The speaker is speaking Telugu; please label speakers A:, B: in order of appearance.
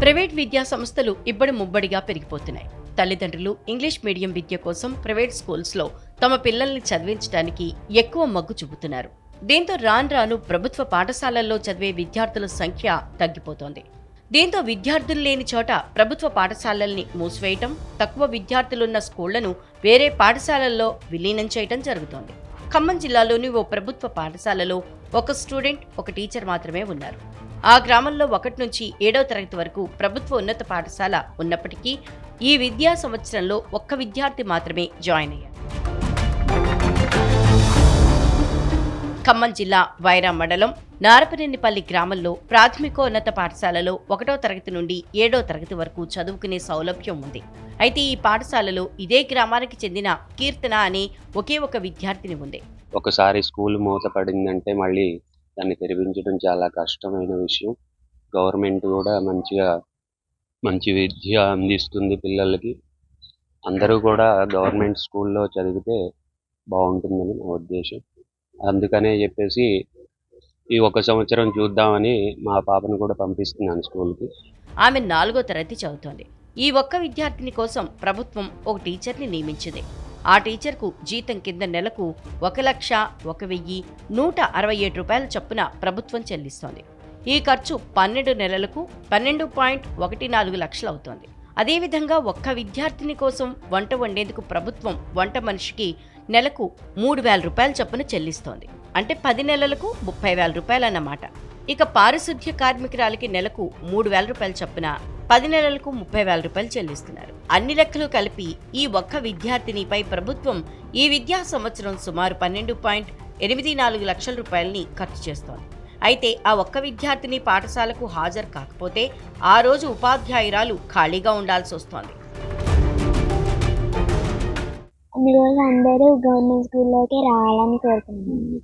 A: ప్రైవేట్ విద్యా సంస్థలు ఇబ్బడి ముబ్బడిగా పెరిగిపోతున్నాయి. తల్లిదండ్రులు ఇంగ్లీష్ మీడియం విద్య కోసం ప్రైవేట్ స్కూల్స్లో తమ పిల్లల్ని చదివించడానికి ఎక్కువ మగ్గు చూపుతున్నారు. దీంతో రాను రాను ప్రభుత్వ పాఠశాలల్లో చదివే విద్యార్థుల సంఖ్య తగ్గిపోతోంది. దీంతో విద్యార్థులు లేని చోట ప్రభుత్వ పాఠశాలల్ని మూసివేయటం తక్కువ విద్యార్థులున్న స్కూళ్ళను వేరే పాఠశాలల్లో విలీనం చేయటం జరుగుతోంది. ఖమ్మం జిల్లాలోని ఓ ప్రభుత్వ పాఠశాలలో ఒక స్టూడెంట్ ఒక టీచర్ మాత్రమే ఉన్నారు. ఆ గ్రామంలో ఒకటి నుంచి ఏడవ తరగతి వరకు ప్రభుత్వ ఉన్నత పాఠశాల ఉన్నప్పటికీ ఈ విద్యా సంవత్సరంలో ఒక్క విద్యార్థి మాత్రమే జాయిన్ అయ్యారు. ఖమ్మం జిల్లా వైరా మండలం నారపనేనిపల్లి గ్రామంలో ప్రాథమికోన్నత పాఠశాలలో ఒకటో తరగతి నుండి ఏడో తరగతి వరకు చదువుకునే సౌలభ్యం ఉంది. అయితే ఈ పాఠశాలలో ఇదే గ్రామానికి చెందిన కీర్తన అనే ఒకే ఒక విద్యార్థిని ఉంది.
B: ఒకసారి స్కూల్ మూతపడిందంటే మళ్ళీ దాన్ని తెరిపించడం చాలా కష్టమైన విషయం. గవర్నమెంట్ కూడా మంచిగా మంచి విద్య అందిస్తుంది పిల్లలకి. అందరూ కూడా గవర్నమెంట్ స్కూల్లో చదివితే బాగుంటుందని నా ఉద్దేశం. అందుకనే చెప్పేసి ఈ ఒక సంవత్సరం చూద్దామని మా పాపను కూడా పంపిస్తున్నాను స్కూల్కి.
A: ఆమె నాలుగో తరగతి చదువుతోంది. ఈ ఒక్క విద్యార్థిని కోసం ప్రభుత్వం ఒక టీచర్ని నియమించింది. ఆ టీచర్కు జీతం కింద నెలకు ఒక లక్ష ఒక వెయ్యి నూట అరవై ఏడు రూపాయల చొప్పున ప్రభుత్వం చెల్లిస్తోంది. ఈ ఖర్చు పన్నెండు నెలలకు పన్నెండు పాయింట్ ఒకటి నాలుగు లక్షలు అవుతోంది. అదేవిధంగా ఒక్క విద్యార్థిని కోసం వంట వండేందుకు ప్రభుత్వం వంట మనిషికి నెలకు మూడు వేల రూపాయల చొప్పున చెల్లిస్తోంది. అంటే పది నెలలకు ముప్పై వేల రూపాయలు అన్నమాట ఇక పారిశుద్ధ్య కార్మికురాలకి నెలకు మూడు వేల రూపాయలు చొప్పున పది నెలలకు ముప్పై వేల రూపాయలు చెల్లిస్తున్నారు. అన్ని లెక్కలు కలిపి ఈ ఒక్క విద్యార్థినిపై ప్రభుత్వం ఈ విద్యా సంవత్సరం సుమారు పన్నెండు పాయింట్ ఎనిమిది నాలుగు లక్షల రూపాయలని ఖర్చు చేస్తోంది. అయితే ఆ ఒక్క విద్యార్థిని పాఠశాలకు హాజరు కాకపోతే ఆ రోజు ఉపాధ్యాయురాలు ఖాళీగా ఉండాల్సి వస్తోంది.
C: అందరూ గవర్నమెంట్ స్కూల్లోకి రావాలని కోరుకుంటున్నాను.